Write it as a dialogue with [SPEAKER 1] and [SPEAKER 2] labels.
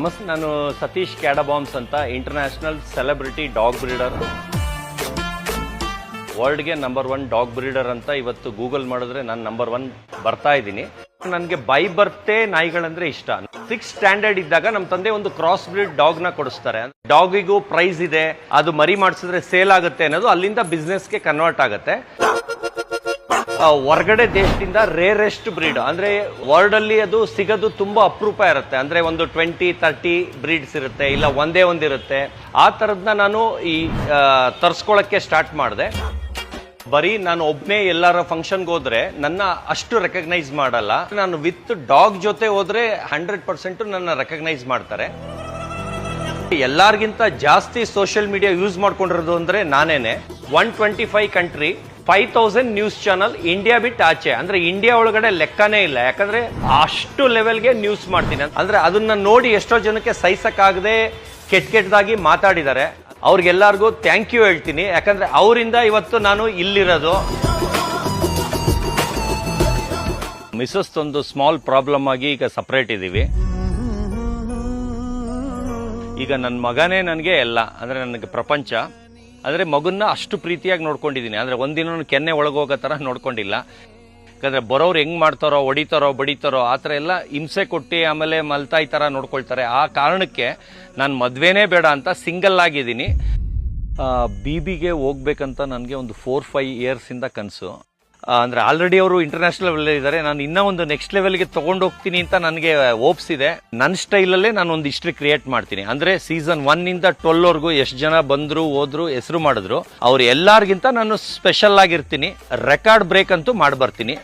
[SPEAKER 1] ನಮಸ್ತೆ ನಾನು ಸತೀಶ್ ಕ್ಯಾಡಬಾಂಬ್ಸ್ ಅಂತ ಇಂಟರ್ನ್ಯಾಷನಲ್ ಸೆಲೆಬ್ರಿಟಿ ಡಾಗ್ ಬ್ರೀಡರ್ ವರ್ಲ್ಡ್ಗೆ ನಂಬರ್ ಒನ್ ಡಾಗ್ ಬ್ರೀಡರ್ ಅಂತ ಇವತ್ತು ಗೂಗಲ್ ಮಾಡಿದ್ರೆ ನಾನು ನಂಬರ್ ಒನ್ ಬರ್ತಾ ಇದ್ದೀನಿ. ನನಗೆ ಬೈ ಬರ್ತೆ ನಾಯಿಗಳಂದ್ರೆ ಇಷ್ಟ. ಸಿಕ್ಸ್ ಸ್ಟ್ಯಾಂಡರ್ಡ್ ಇದ್ದಾಗ ನಮ್ಮ ತಂದೆ ಒಂದು ಕ್ರಾಸ್ ಬ್ರೀಡ್ ಡಾಗ್ನ ಕೊಡಿಸ್ತಾರೆ. ಡಾಗಿಗೂ ಪ್ರೈಸ್ ಇದೆ. ಅದು ಮರಿ ಮಾಡಿಸಿದ್ರೆ ಸೇಲ್ ಆಗುತ್ತೆ ಅನ್ನೋದು ಅಲ್ಲಿಂದ ಬಿಸ್ನೆಸ್ಗೆ ಕನ್ವರ್ಟ್ ಆಗುತ್ತೆ. ಹೊರಗಡೆ ದೇಶದಿಂದ ರೇರೆಸ್ಟ್ ಬ್ರೀಡ್ ಅಂದ್ರೆ ವರ್ಲ್ಡ್ ಅಲ್ಲಿ ಅದು ಸಿಗೋದು ತುಂಬಾ ಅಪರೂಪ ಇರುತ್ತೆ. ಅಂದ್ರೆ ಒಂದು ಟ್ವೆಂಟಿ ತರ್ಟಿ ಬ್ರೀಡ್ಸ್ ಇರುತ್ತೆ, ಇಲ್ಲ ಒಂದೇ ಒಂದಿರುತ್ತೆ ಆ ತರದ್ನ ನಾನು ಈ ತರ್ಸ್ಕೊಳಕ್ಕೆ ಸ್ಟಾರ್ಟ್ ಮಾಡಿದೆ. ಬರೀ ನಾನು ಒಬ್ಬನೇ ಎಲ್ಲರ ಫಂಕ್ಷನ್ಗೆ ಹೋದ್ರೆ ನನ್ನ ಅಷ್ಟು ರೆಕಗ್ನೈಸ್ ಮಾಡಲ್ಲ. ನಾನು ವಿತ್ ಡಾಗ್ ಜೊತೆ ಹೋದ್ರೆ ಹಂಡ್ರೆಡ್ ಪರ್ಸೆಂಟ್ ನನ್ನ ರೆಕಗ್ನೈಸ್ ಮಾಡ್ತಾರೆ. ಎಲ್ಲಾರ್ಗಿಂತ ಜಾಸ್ತಿ ಸೋಷಿಯಲ್ ಮೀಡಿಯಾ ಯೂಸ್ ಮಾಡ್ಕೊಂಡಿರೋದು ಅಂದ್ರೆ ನಾನೇನೆ. One twenty five country five thousand news channel India ಬಿಟ್ ಆಚೆ. ಅಂದ್ರೆ ಇಂಡಿಯಾ ಒಳಗಡೆ ಲೆಕ್ಕನೇ ಇಲ್ಲ. ಯಾಕಂದ್ರೆ ಅಷ್ಟು ಲೆವೆಲ್ಗೆ ನ್ಯೂಸ್ ಮಾಡ್ತೀನಿ ಅಂದ್ರೆ ಅದನ್ನ ನೋಡಿ ಎಷ್ಟೋ ಜನಕ್ಕೆ ಸಹಿಸಕ್ಕಾಗದೆ ಕೆಟ್ಟ ಕೆಟ್ಟದಾಗಿ ಮಾತಾಡಿದ್ದಾರೆ. ಅವ್ರಿಗೆಲ್ಲರಿಗೂ ಥ್ಯಾಂಕ್ ಯು ಹೇಳ್ತೀನಿ. ಯಾಕಂದ್ರೆ ಅವರಿಂದ ಇವತ್ತು ನಾನು ಇಲ್ಲಿರೋದು. ಮಿಸಸ್ ಒಂದು ಸ್ಮಾಲ್ ಪ್ರಾಬ್ಲಮ್ ಆಗಿ ಈಗ ಸಪ್ರೇಟ್ ಇದ್ದೀವಿ ಈಗ ನನ್ನ ಮಗನೇ ನನಗೆ ಎಲ್ಲ, ಅಂದ್ರೆ ನನಗೆ ಪ್ರಪಂಚ. ಅಂದ್ರೆ ಮಗುನ್ನ ಅಷ್ಟು ಪ್ರೀತಿಯಾಗಿ ನೋಡ್ಕೊಂಡಿದ್ದೀನಿ ಅಂದರೆ ಒಂದಿನ ಕೆನ್ನೆ ಒಳಗೋಗೋ ಥರ ನೋಡ್ಕೊಂಡಿಲ್ಲ. ಯಾಕಂದರೆ ಬರೋರು ಹೆಂಗ್ ಮಾಡ್ತಾರೋ, ಹೊಡಿತಾರೋ, ಬಡಿತಾರೋ, ಆ ಥರ ಎಲ್ಲ ಹಿಂಸೆ ಕೊಟ್ಟು ಆಮೇಲೆ ಮಲ್ತಾಯಿ ಥರ ನೋಡ್ಕೊಳ್ತಾರೆ. ಆ ಕಾರಣಕ್ಕೆ ನಾನು ಮದುವೆನೇ ಬೇಡ ಅಂತ ಸಿಂಗಲ್ ಆಗಿದ್ದೀನಿ. ಬಿ ಬಿಗೆ ಹೋಗ್ಬೇಕಂತ ನನಗೆ ಒಂದು ಫೋರ್ ಫೈವ್ ಇಯರ್ಸಿಂದ ಕನಸು. ಅಂದ್ರೆ ಆಲ್ರೆಡಿ ಅವರು ಇಂಟರ್ನ್ಯಾಷನಲ್ ಲೆವೆಲ್ ಇದ್ದಾರೆ. ನಾನು ಇನ್ನೂ ಒಂದು ನೆಕ್ಸ್ಟ್ ಲೆವೆಲ್ಗೆ ತಗೊಂಡು ಹೋಗ್ತೀನಿ ಅಂತ ನನಗೆ ಓಪ್ಸ್ ಇದೆ. ನನ್ನ ಸ್ಟೈಲಲ್ಲೇ ನಾನು ಒಂದು ಹಿಸ್ಟ್ರಿ ಕ್ರಿಯೇಟ್ ಮಾಡ್ತೀನಿ. ಅಂದರೆ ಸೀಸನ್ ಒನ್ನಿಂದ ಇಂದ ಟ್ವೆಲ್ ವರ್ಗೂ ಎಷ್ಟು ಜನ ಬಂದ್ರು, ಹೋದ್ರು, ಹೆಸರು ಮಾಡಿದ್ರು, ಅವ್ರು ಎಲ್ಲಾರ್ಗಿಂತ ನಾನು ಸ್ಪೆಷಲ್ ಆಗಿರ್ತೀನಿ. ರೆಕಾರ್ಡ್ ಬ್ರೇಕ್ ಅಂತೂ ಮಾಡಿ ಬರ್ತೀನಿ